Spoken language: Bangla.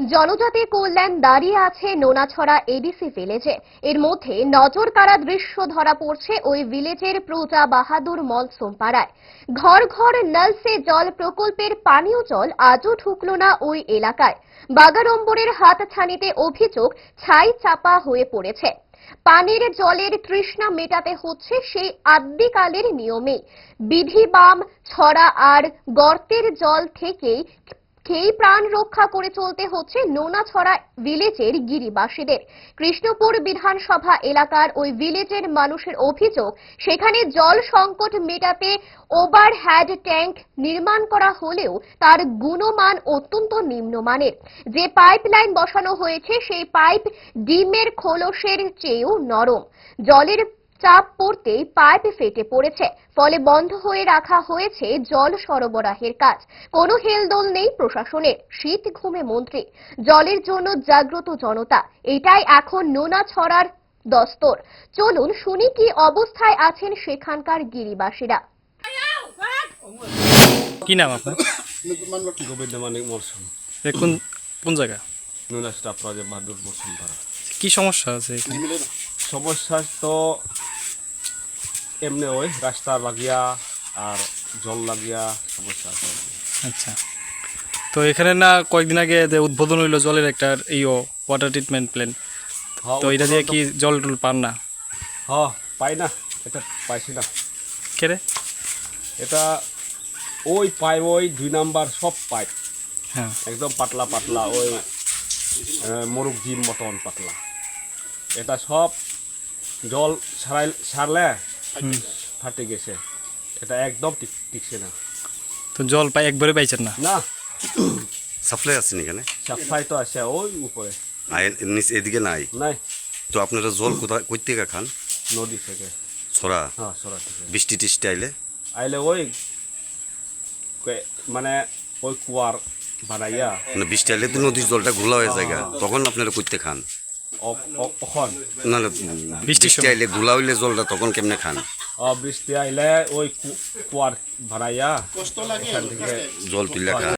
জনজাতি কল্যাণ দাঁড়িয়ে আছে নোনাছড়া এডিসি ভিলেজে। এর মধ্যে নজর কাড়া দৃশ্য ধরা পড়ছে ওই ভিলেজের প্রজা বাহাদুর মল সোমপাড়ায়। ঘর ঘর নল সে জল, প্রকল্পের পানীয় জল আজও ঢুকল না ওই এলাকায়। বাগাড়ম্বরের হাতছানিতে অভিযোগ ছাই চাপা হয়ে পড়েছে। পানির জলের তৃষ্ণা মেটাতে হচ্ছে সেই আদ্যিকালের নিয়মে বিধিবাম ছড়া আর গর্তের জল থেকেই খেয়ে প্রাণ রক্ষা করে চলতে হচ্ছে নোনাছড়া ভিলেজের গিরিবাসীদের। কৃষ্ণপুর বিধানসভা এলাকার ওই ভিলেজের মানুষের অভিযোগ, সেখানে জল সংকট মেটাতে ওভারহ্যাড ট্যাঙ্ক নির্মাণ করা হলেও তার গুণমান অত্যন্ত নিম্নমানের। যে পাইপলাইন বসানো হয়েছে, সেই পাইপ ডিমের খোলসের চেয়েও নরম। জলের চাপ পড়তেই পাইপ ফেটে পড়েছে। ফলে বন্ধ হয়ে রাখা হয়েছে জল সরবরাহের কাজ। কোনো হেলদোল নেই প্রশাসনের শীত ঘুমে মন্ত্রী। জলের জন্য জাগ্রত জনতা এটাই এখন নোনা ছড়ার দস্তর। চলুন শুনি কি অবস্থায় আছেন সেখানকার গিরিবাসীরা। কি নাম আপনার? গোবিন্দ মানিক মরসুম কোন কোন জায়গা? নুনাস্টা প্রজেক্ট বাহাদুর মরসুম কি সমস্যা আছে সমস্যা তো এমনি ওই রাস্তা লাগিয়া আর জল লাগিয়া সমস্যা আছে। আচ্ছা। তো এখানে না কয়েকদিন আগে যে উদ্বোধন হইল জলের একটা ইও ওয়াটার ট্রিটমেন্ট প্ল্যান তো এটা দিয়ে কি জল টল পান না? হ পাই না এটা পাইছি না। কেরে এটা ওই পাইপ ওই দুই নাম্বার সব পাইপ হ্যাঁ। একদম পাতলা পাতলা ওই মোরগ জিম মতন পাতলা। এটা সব জল সারাই সারলে ফাটে গেছে এটা একদম টিকছে না। তো জল পাই একবারে পাইছেন না? না। সাপ্লাই আছেন এখানে? সাফাই তো আছে ওই উপরে। নিচে এদিকে নাই? নাই। তো আপনারা জল কোথায় কই থেকে খান? নদী থেকে। ছড়া? হ্যাঁ সরা থেকে। বৃষ্টি টিষ্টি আইলে? আইলে ওই মানে ওই কুয়ার বানাইয়া মানে বৃষ্টি আইলে তো নদীর জলটা ঘোলা হয়ে যায় তখন আপনারা করতে খান? অ- অ- অখন না না বৃষ্টির বৃষ্টি। আইলে ঘোলা হইলে জলটা তখন কেমনে খান? অ বৃষ্টি আইলে ওই কুয়ার বানাইয়া জল তুলে খান